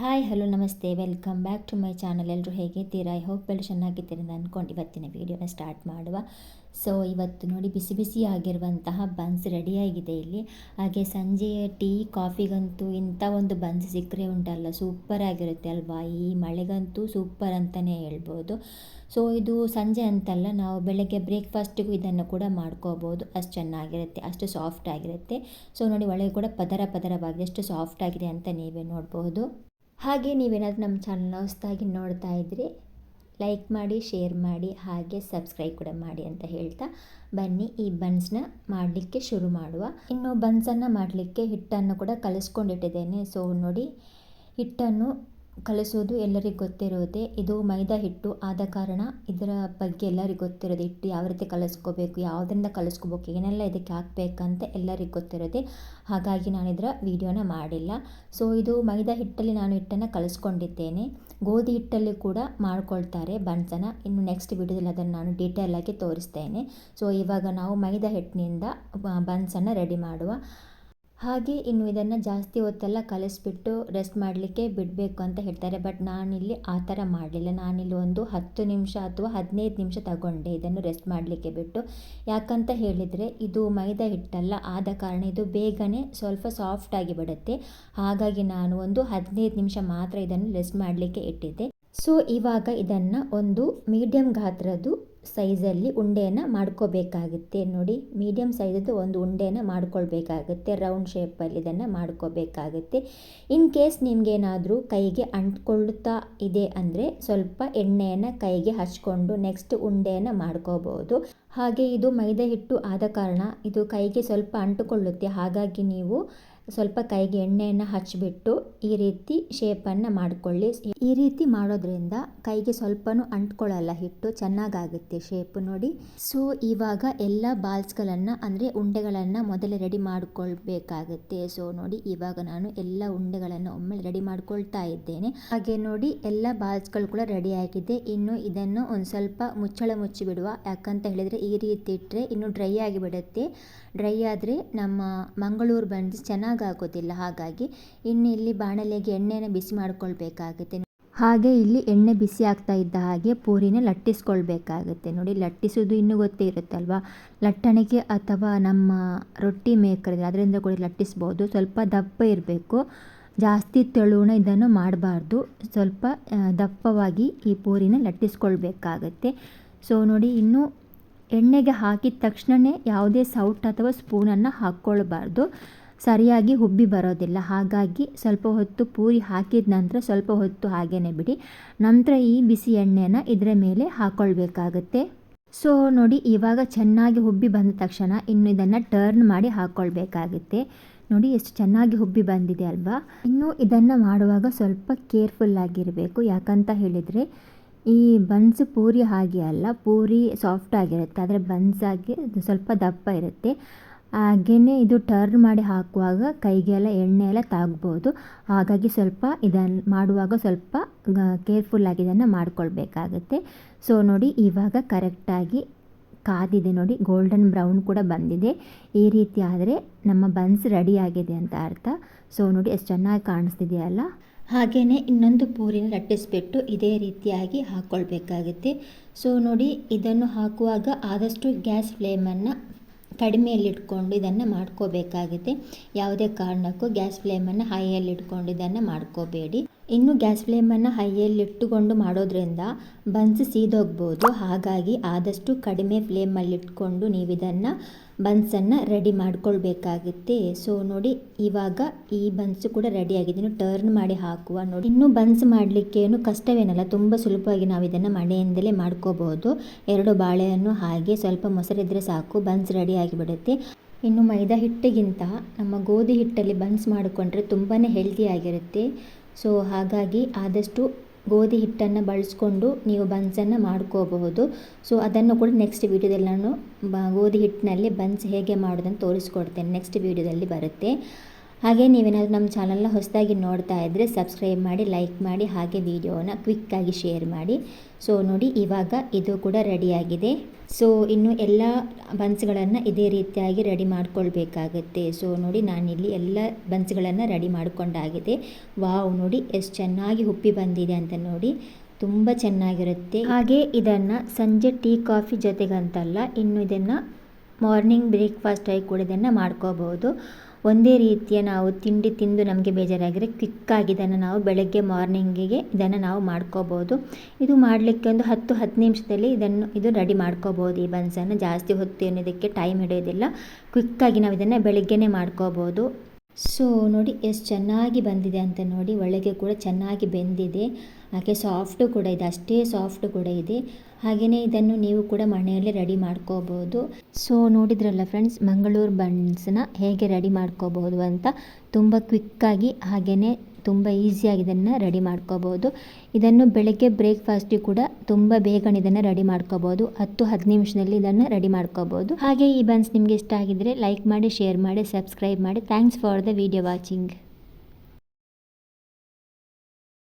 Hi, hello, ನಮಸ್ತೆ. Welcome back to my channel. ಎಲ್ಲರೂ ಹೇಗಿದ್ದೀರಾ? ಐ ಹೋಪ್ ಎಲ್ಲರೂ ಚೆನ್ನಾಗಿದ್ದೀರಿ ಅಂತ ಅಂದ್ಕೊಂಡು ಇವತ್ತಿನ ವೀಡಿಯೋನ ಸ್ಟಾರ್ಟ್ ಮಾಡುವ. ಸೊ ಇವತ್ತು ನೋಡಿ ಬಿಸಿ ಬಿಸಿ ಆಗಿರುವಂತಹ ಬನ್ಸ್ ರೆಡಿಯಾಗಿದೆ ಇಲ್ಲಿ. ಹಾಗೆ ಸಂಜೆಯ ಟೀ, ಕಾಫಿಗಂತೂ ಇಂಥ ಒಂದು ಬನ್ಸ್ ಸಿಕ್ಕರೆ ಉಂಟಲ್ಲ, ಸೂಪರ್ ಆಗಿರುತ್ತೆ ಅಲ್ವಾ? ಈ ಮಳೆಗಂತೂ ಸೂಪರ್ ಅಂತಲೇ ಹೇಳ್ಬೋದು. ಸೊ ಇದು ಸಂಜೆ ಅಂತಲ್ಲ, ನಾವು ಬೆಳಗ್ಗೆ ಬ್ರೇಕ್ಫಾಸ್ಟಿಗೂ ಇದನ್ನು ಕೂಡ ಮಾಡ್ಕೋಬೋದು. ಅಷ್ಟು ಚೆನ್ನಾಗಿರುತ್ತೆ, ಅಷ್ಟು ಸಾಫ್ಟ್ ಆಗಿರುತ್ತೆ. ಸೊ ನೋಡಿ ಒಳಗೆ ಕೂಡ ಪದರ ಪದರವಾಗಿ ಎಷ್ಟು ಸಾಫ್ಟ್ ಆಗಿದೆ ಅಂತ ನೀವೇ ನೋಡ್ಬೋದು. ಹಾಗೆ ನೀವೇನಾದರೂ ನಮ್ಮ ಚಾನಲ್ನ ಹೊಸದಾಗಿ ನೋಡ್ತಾ ಇದ್ದರೆ ಲೈಕ್ ಮಾಡಿ ಶೇರ್ ಮಾಡಿ, ಹಾಗೆ ಸಬ್ಸ್ಕ್ರೈಬ್ ಕೂಡ ಮಾಡಿ ಅಂತ ಹೇಳ್ತಾ ಬನ್ನಿ. ಈ ಬನ್ಸ್ನ ಮಾಡಲಿಕ್ಕೆ ಶುರು ಮಾಡುವ. ಇನ್ನು ಬನ್ಸನ್ನು ಮಾಡಲಿಕ್ಕೆ ಹಿಟ್ಟನ್ನು ಕೂಡ ಕಲಿಸ್ಕೊಂಡಿಟ್ಟಿದ್ದೇನೆ. ಸೊ ನೋಡಿ, ಹಿಟ್ಟನ್ನು ಕಲಿಸೋದು ಎಲ್ಲರಿಗೂ ಗೊತ್ತಿರೋದೇ. ಇದು ಮೈದಾ ಹಿಟ್ಟು ಆದ ಕಾರಣ ಇದರ ಬಗ್ಗೆ ಎಲ್ಲರಿಗೂ ಗೊತ್ತಿರೋದು. ಹಿಟ್ಟು ಯಾವ ರೀತಿ ಕಲಿಸ್ಕೋಬೇಕು, ಯಾವುದರಿಂದ ಕಲಿಸ್ಕೋಬೇಕು, ಏನೆಲ್ಲ ಇದಕ್ಕೆ ಹಾಕಬೇಕಂತ ಎಲ್ಲರಿಗೂ ಗೊತ್ತಿರೋದೆ. ಹಾಗಾಗಿ ನಾನು ಇದರ ವೀಡಿಯೋನ ಮಾಡಿಲ್ಲ. ಸೊ, ಇದು ಮೈದಾ ಹಿಟ್ಟಲ್ಲಿ ನಾನು ಹಿಟ್ಟನ್ನು ಕಲಿಸ್ಕೊಂಡಿದ್ದೇನೆ. ಗೋಧಿ ಹಿಟ್ಟಲ್ಲಿ ಕೂಡ ಮಾಡ್ಕೊಳ್ತಾರೆ ಬನ್ಸನ ಇನ್ನು ನೆಕ್ಸ್ಟ್ ವೀಡಿಯೋದಲ್ಲಿ ಅದನ್ನು ನಾನು ಡೀಟೇಲಾಗಿ ತೋರಿಸ್ತೇನೆ. ಸೊ, ಇವಾಗ ನಾವು ಮೈದಾ ಹಿಟ್ಟಿನಿಂದ ಬನ್ಸನ್ನು ರೆಡಿ ಮಾಡುವ. ಹಾಗೆ ಇನ್ನು ಇದನ್ನು ಜಾಸ್ತಿ ಹೊತ್ತೆಲ್ಲ ಕಲಿಸ್ಬಿಟ್ಟು ರೆಸ್ಟ್ ಮಾಡಲಿಕ್ಕೆ ಬಿಡಬೇಕು ಅಂತ ಹೇಳ್ತಾರೆ. ಬಟ್ ನಾನಿಲ್ಲಿ ಆ ಥರ ಮಾಡಲಿಲ್ಲ. ನಾನಿಲ್ಲಿ ಒಂದು ಹತ್ತು ನಿಮಿಷ ಅಥವಾ ಹದಿನೈದು ನಿಮಿಷ ತಗೊಂಡೆ ಇದನ್ನು ರೆಸ್ಟ್ ಮಾಡಲಿಕ್ಕೆ ಬಿಟ್ಟು. ಯಾಕಂತ ಹೇಳಿದರೆ ಇದು ಮೈದಾ ಹಿಟ್ಟಲ್ಲ. ಆದ ಕಾರಣ ಇದು ಬೇಗನೆ ಸ್ವಲ್ಪ ಸಾಫ್ಟಾಗಿ ಬಿಡುತ್ತೆ. ಹಾಗಾಗಿ ನಾನು ಒಂದು ಹದಿನೈದು ನಿಮಿಷ ಮಾತ್ರ ಇದನ್ನು ರೆಸ್ಟ್ ಮಾಡಲಿಕ್ಕೆ ಇಟ್ಟಿದ್ದೆ. ಸೊ ಇವಾಗ ಇದನ್ನು ಒಂದು ಮೀಡಿಯಮ್ ಗಾತ್ರದ್ದು ಸೈಜಲ್ಲಿ ಉಂಡೆಯನ್ನು ಮಾಡ್ಕೋಬೇಕಾಗುತ್ತೆ. ನೋಡಿ ಮೀಡಿಯಮ್ ಸೈಜದ್ದು ಒಂದು ಉಂಡೆಯನ್ನು ಮಾಡ್ಕೊಳ್ಬೇಕಾಗುತ್ತೆ. ರೌಂಡ್ ಶೇಪಲ್ಲಿ ಇದನ್ನು ಮಾಡ್ಕೋಬೇಕಾಗುತ್ತೆ. ಇನ್ ಕೇಸ್ ನಿಮಗೇನಾದರೂ ಕೈಗೆ ಅಂಟ್ಕೊಳ್ತಾ ಇದೆ ಅಂದರೆ ಸ್ವಲ್ಪ ಎಣ್ಣೆಯನ್ನು ಕೈಗೆ ಹಚ್ಕೊಂಡು ನೆಕ್ಸ್ಟ್ ಉಂಡೆಯನ್ನು ಮಾಡ್ಕೋಬೋದು. ಹಾಗೆ ಇದು ಮೈದಾ ಹಿಟ್ಟು ಆದ ಕಾರಣ ಇದು ಕೈಗೆ ಸ್ವಲ್ಪ ಅಂಟುಕೊಳ್ಳುತ್ತೆ. ಹಾಗಾಗಿ ನೀವು ಸ್ವಲ್ಪ ಕೈಗೆ ಎಣ್ಣೆಯನ್ನು ಹಚ್ಚಿಬಿಟ್ಟು ಈ ರೀತಿ ಶೇಪನ್ನು ಮಾಡಿಕೊಳ್ಳಿ. ಈ ರೀತಿ ಮಾಡೋದ್ರಿಂದ ಕೈಗೆ ಸ್ವಲ್ಪನೂ ಅಂಟ್ಕೊಳ್ಳಲ್ಲ, ಹಿಟ್ಟು ಚೆನ್ನಾಗಾಗುತ್ತೆ ಶೇಪ್ ನೋಡಿ. ಸೊ ಇವಾಗ ಎಲ್ಲ ಬಾಲ್ಸ್ಗಳನ್ನು, ಅಂದರೆ ಉಂಡೆಗಳನ್ನು ಮೊದಲೇ ರೆಡಿ ಮಾಡಿಕೊಳ್ಬೇಕಾಗುತ್ತೆ. ಸೊ ನೋಡಿ, ಇವಾಗ ನಾನು ಎಲ್ಲ ಉಂಡೆಗಳನ್ನು ಒಮ್ಮೆ ರೆಡಿ ಮಾಡ್ಕೊಳ್ತಾ ಇದ್ದೇನೆ. ಹಾಗೆ ನೋಡಿ, ಎಲ್ಲ ಬಾಲ್ಸ್ಗಳು ಕೂಡ ರೆಡಿ ಆಗಿದೆ. ಇನ್ನು ಇದನ್ನು ಒಂದು ಸ್ವಲ್ಪ ಮುಚ್ಚಳ ಮುಚ್ಚಿಬಿಡುವ. ಯಾಕಂತ ಹೇಳಿದರೆ ಈ ರೀತಿ ಇಟ್ಟರೆ ಇನ್ನು ಡ್ರೈ ಆಗಿಬಿಡುತ್ತೆ. ಡ್ರೈ ಆದರೆ ನಮ್ಮ ಮಂಗಳೂರು ಬನ್ಸ್ ಚೆನ್ನಾಗಾಗೋದಿಲ್ಲ ಹಾಗಾಗಿ ಇನ್ನು ಇಲ್ಲಿ ಬಾಣಲೆಗೆ ಎಣ್ಣೆನ ಬಿಸಿ ಮಾಡ್ಕೊಳ್ಬೇಕಾಗುತ್ತೆ. ಹಾಗೆ ಇಲ್ಲಿ ಎಣ್ಣೆ ಬಿಸಿ ಆಗ್ತಾ ಇದ್ದ ಹಾಗೆ ಪೂರಿನ ಲಟ್ಟಿಸ್ಕೊಳ್ಬೇಕಾಗುತ್ತೆ. ನೋಡಿ ಲಟ್ಟಿಸೋದು ಇನ್ನೂ ಗೊತ್ತೇ ಇರುತ್ತಲ್ವಾ? ಲಟ್ಟಣಿಗೆ ಅಥವಾ ನಮ್ಮ ರೊಟ್ಟಿ ಮೇಕರ್ ಅದರಿಂದ ಕೂಡ ಲಟ್ಟಿಸ್ಬೋದು. ಸ್ವಲ್ಪ ದಪ್ಪ ಇರಬೇಕು. ಜಾಸ್ತಿ ತೆಳುವಣ ಇದನ್ನು ಮಾಡಬಾರ್ದು. ಸ್ವಲ್ಪ ದಪ್ಪವಾಗಿ ಈ ಪೂರಿನ ಲಟ್ಟಿಸ್ಕೊಳ್ಬೇಕಾಗತ್ತೆ. ಸೊ, ನೋಡಿ, ಇನ್ನು ಎಣ್ಣೆಗೆ ಹಾಕಿದ ತಕ್ಷಣವೇ ಯಾವುದೇ ಸೌಟ್ ಅಥವಾ ಸ್ಪೂನನ್ನು ಹಾಕ್ಕೊಳ್ಬಾರ್ದು. ಸರಿಯಾಗಿ ಹುಬ್ಬಿ ಬರೋದಿಲ್ಲ. ಹಾಗಾಗಿ ಸ್ವಲ್ಪ ಹೊತ್ತು ಪೂರಿ ಹಾಕಿದ ನಂತರ ಸ್ವಲ್ಪ ಹೊತ್ತು ಹಾಗೇ ಬಿಡಿ. ನಂತರ ಈ ಬಿಸಿ ಎಣ್ಣೆನ ಇದರ ಮೇಲೆ ಹಾಕ್ಕೊಳ್ಬೇಕಾಗತ್ತೆ ಸೊ ನೋಡಿ, ಇವಾಗ ಚೆನ್ನಾಗಿ ಹುಬ್ಬಿ ಬಂದ ತಕ್ಷಣ ಇನ್ನು ಇದನ್ನು ಟರ್ನ್ ಮಾಡಿ ಹಾಕ್ಕೊಳ್ಬೇಕಾಗುತ್ತೆ ನೋಡಿ, ಎಷ್ಟು ಚೆನ್ನಾಗಿ ಹುಬ್ಬಿ ಬಂದಿದೆ ಅಲ್ವಾ? ಇನ್ನು ಇದನ್ನು ಮಾಡುವಾಗ ಸ್ವಲ್ಪ ಕೇರ್ಫುಲ್ ಆಗಿರಬೇಕು. ಯಾಕಂತ ಹೇಳಿದರೆ, ಈ ಬನ್ಸ್ ಪೂರಿ ಹಾಗೆ ಅಲ್ಲ, ಪೂರಿ ಸಾಫ್ಟ್ ಆಗಿರುತ್ತೆ. ಆದರೆ ಬನ್ಸಾಗಿ ಸ್ವಲ್ಪ ದಪ್ಪ ಇರುತ್ತೆ. ಹಾಗೆಯೇ ಇದು ಟರ್ನ್ ಮಾಡಿ ಹಾಕುವಾಗ ಕೈಗೆಲ್ಲ ಎಣ್ಣೆ ಎಲ್ಲ ತಾಗ್ಬೋದು. ಹಾಗಾಗಿ ಸ್ವಲ್ಪ ಇದನ್ನು ಮಾಡುವಾಗ ಸ್ವಲ್ಪ ಕೇರ್ಫುಲ್ಲಾಗಿ ಇದನ್ನು ಮಾಡ್ಕೊಳ್ಬೇಕಾಗತ್ತೆ. ಸೊ ನೋಡಿ ಇವಾಗ ಕರೆಕ್ಟಾಗಿ ಕಾದಿದೆ ನೋಡಿ ಗೋಲ್ಡನ್ ಬ್ರೌನ್ ಕೂಡ ಬಂದಿದೆ. ಈ ರೀತಿ ಆದರೆ ನಮ್ಮ ಬನ್ಸ್ ರೆಡಿ ಆಗಿದೆ ಅಂತ ಅರ್ಥ. ಸೊ ನೋಡಿ ಎಷ್ಟು ಚೆನ್ನಾಗಿ ಕಾಣಿಸ್ತಿದೆಯಲ್ಲ. ಹಾಗೆಯೇ ಇನ್ನೊಂದು ಪೂರಿನ ಲಟ್ಟಿಸ್ಬಿಟ್ಟು ಇದೇ ರೀತಿಯಾಗಿ ಹಾಕ್ಕೊಳ್ಬೇಕಾಗುತ್ತೆ ಸೊ ನೋಡಿ ಇದನ್ನು ಹಾಕುವಾಗ ಆದಷ್ಟು ಗ್ಯಾಸ್ ಫ್ಲೇಮನ್ನು ಕಡಿಮೆಯಲ್ಲಿಟ್ಕೊಂಡು ಇದನ್ನು ಮಾಡ್ಕೋಬೇಕಾಗುತ್ತೆ. ಯಾವುದೇ ಕಾರಣಕ್ಕೂ ಗ್ಯಾಸ್ ಫ್ಲೇಮನ್ನು ಹೈಯಲ್ಲಿ ಇಟ್ಕೊಂಡು ಇದನ್ನು ಮಾಡ್ಕೋಬೇಡಿ. ಇನ್ನು ಗ್ಯಾಸ್ ಫ್ಲೇಮನ್ನು ಹೈಯಲ್ಲಿಟ್ಟುಕೊಂಡು ಮಾಡೋದ್ರಿಂದ ಬನ್ಸ್ ಸೀದೋಗ್ಬೋದು. ಹಾಗಾಗಿ ಆದಷ್ಟು ಕಡಿಮೆ ಫ್ಲೇಮಲ್ಲಿ ಇಟ್ಕೊಂಡು ನೀವು ಇದನ್ನು ಬನ್ಸನ್ನು ರೆಡಿ ಮಾಡ್ಕೊಳ್ಬೇಕಾಗುತ್ತೆ. ಸೊ ನೋಡಿ, ಇವಾಗ ಈ ಬನ್ಸು ಕೂಡ ರೆಡಿ ಆಗಿದೆ ಇನ್ನು ಟರ್ನ್ ಮಾಡಿ ಹಾಕುವ, ನೋಡಿ. ಇನ್ನು ಬನ್ಸ್ ಮಾಡಲಿಕ್ಕೆ ಏನು ಕಷ್ಟವೇನಲ್ಲ, ತುಂಬ ಸುಲಭವಾಗಿ ನಾವು ಇದನ್ನು ಮನೆಯಿಂದಲೇ ಮಾಡ್ಕೋಬೋದು. ಎರಡು ಬಾಳೆಹಣ್ಣು ಹಾಗೆ ಸ್ವಲ್ಪ ಮೊಸರಿದ್ರೆ ಸಾಕು, ಬನ್ಸ್ ರೆಡಿ ಆಗಿಬಿಡುತ್ತೆ. ಇನ್ನು ಮೈದಾ ಹಿಟ್ಟಿಗಿಂತ ನಮ್ಮ ಗೋಧಿ ಹಿಟ್ಟಲ್ಲಿ ಬನ್ಸ್ ಮಾಡಿಕೊಂಡ್ರೆ ತುಂಬಾ ಹೆಲ್ತಿಯಾಗಿರುತ್ತೆ ಸೊ ಹಾಗಾಗಿ ಆದಷ್ಟು ಗೋಧಿ ಹಿಟ್ಟನ್ನು ಬಳಸ್ಕೊಂಡು ನೀವು ಬನ್ಸನ್ನು ಮಾಡ್ಕೋಬಹುದು. ಸೊ ಅದನ್ನು ಕೂಡ ನೆಕ್ಸ್ಟ್ ವೀಡಿಯೋದಲ್ಲಿ ನಾನು ಗೋಧಿ ಹಿಟ್ಟಿನಲ್ಲಿ ಬನ್ಸ್ ಹೇಗೆ ಮಾಡೋದನ್ನು ತೋರಿಸ್ಕೊಡ್ತೇನೆ. ನೆಕ್ಸ್ಟ್ ವೀಡಿಯೋದಲ್ಲಿ ಬರುತ್ತೆ. ಹಾಗೆ ನೀವೇನಾದರೂ ನಮ್ಮ ಚಾನಲ್ನ ಹೊಸದಾಗಿ ನೋಡ್ತಾ ಇದ್ದರೆ ಸಬ್ಸ್ಕ್ರೈಬ್ ಮಾಡಿ, ಲೈಕ್ ಮಾಡಿ, ಹಾಗೆ ವಿಡಿಯೋನ ಕ್ವಿಕ್ಕಾಗಿ ಶೇರ್ ಮಾಡಿ. ಸೊ ನೋಡಿ, ಇವಾಗ ಇದು ಕೂಡ ರೆಡಿಯಾಗಿದೆ. ಸೊ ಇನ್ನು ಎಲ್ಲ ಬನ್ಸ್ಗಳನ್ನು ಇದೇ ರೀತಿಯಾಗಿ ರೆಡಿ ಮಾಡ್ಕೊಳ್ಬೇಕಾಗತ್ತೆ. ಸೊ ನೋಡಿ, ನಾನಿಲ್ಲಿ ಎಲ್ಲ ಬನ್ಸ್ಗಳನ್ನು ರೆಡಿ ಮಾಡಿಕೊಂಡಾಗಿದೆ. ವಾವ್, ನೋಡಿ, ಎಷ್ಟು ಚೆನ್ನಾಗಿ ಉಪ್ಪಿ ಬಂದಿದೆ ಅಂತ ನೋಡಿ. ತುಂಬ ಚೆನ್ನಾಗಿರುತ್ತೆ. ಹಾಗೆ ಇದನ್ನು ಸಂಜೆ ಟೀ, ಕಾಫಿ ಜೊತೆಗಂತಲ್ಲ, ಇನ್ನು ಇದನ್ನು ಮಾರ್ನಿಂಗ್ ಬ್ರೇಕ್ಫಾಸ್ಟ್ ಆಗಿ ಕೂಡ ಇದನ್ನು ಮಾಡ್ಕೋಬೋದು. ಒಂದೇ ರೀತಿಯ ನಾವು ತಿಂಡಿ ತಿಂದು ನಮಗೆ ಬೇಜಾರಾಗಿದ್ರೆ ಕ್ವಿಕ್ಕಾಗಿ ಇದನ್ನು ನಾವು ಬೆಳಗ್ಗೆ ಮಾರ್ನಿಂಗಿಗೆ ಇದನ್ನು ನಾವು ಮಾಡ್ಕೋಬೋದು. ಇದು ಮಾಡಲಿಕ್ಕೆ ಒಂದು ಹತ್ತು ಹತ್ತು ನಿಮಿಷದಲ್ಲಿ ಇದನ್ನು, ಇದು ರೆಡಿ ಮಾಡ್ಕೋಬೋದು. ಈ ಬನ್ಸನ್ನು ಜಾಸ್ತಿ ಹೊತ್ತು ಏನು ಟೈಮ್ ಹಿಡಿಯೋದಿಲ್ಲ. ಕ್ವಿಕ್ಕಾಗಿ ನಾವು ಇದನ್ನು ಬೆಳಗ್ಗೆನೇ ಮಾಡ್ಕೋಬೋದು. ಸೊ ನೋಡಿ, ಎಷ್ಟು ಚೆನ್ನಾಗಿ ಬಂದಿದೆ ಅಂತ ನೋಡಿ, ಒಳಗೆ ಕೂಡ ಚೆನ್ನಾಗಿ ಬೆಂದಿದೆ. ಹಾಗೆ ಸಾಫ್ಟು ಕೂಡ ಇದೆ, ಅಷ್ಟೇ ಸಾಫ್ಟ್ ಕೂಡ ಇದೆ. ಹಾಗೆಯೇ ಇದನ್ನು ನೀವು ಕೂಡ ಮನೆಯಲ್ಲೇ ರೆಡಿ ಮಾಡ್ಕೋಬೋದು. ಸೊ ನೋಡಿದ್ರಲ್ಲ ಫ್ರೆಂಡ್ಸ್ ಮಂಗಳೂರು ಬನ್ಸ್ನ ಹೇಗೆ ರೆಡಿ ಮಾಡ್ಕೋಬೋದು ಅಂತ ತುಂಬ ಕ್ವಿಕ್ಕಾಗಿ ಹಾಗೆಯೇ ತುಂಬ ಈಸಿಯಾಗಿ ಇದನ್ನು ರೆಡಿ ಮಾಡ್ಕೋಬೋದು. ಇದನ್ನು ಬೆಳಗ್ಗೆ ಬ್ರೇಕ್ಫಾಸ್ಟಿಗೆ ಕೂಡ ತುಂಬ ಬೇಗನೆ ಇದನ್ನು ರೆಡಿ ಮಾಡ್ಕೋಬೋದು. ಹತ್ತು ಹತ್ತು ನಿಮಿಷದಲ್ಲಿ ಇದನ್ನು ರೆಡಿ ಮಾಡ್ಕೋಬೋದು. ಹಾಗೆ ಈ ಬನ್ಸ್ ನಿಮಗೆ ಇಷ್ಟ ಆಗಿದ್ದರೆ ಲೈಕ್ ಮಾಡಿ ಶೇರ್ ಮಾಡಿ ಸಬ್ಸ್ಕ್ರೈಬ್ ಮಾಡಿ. Thanks for the video watching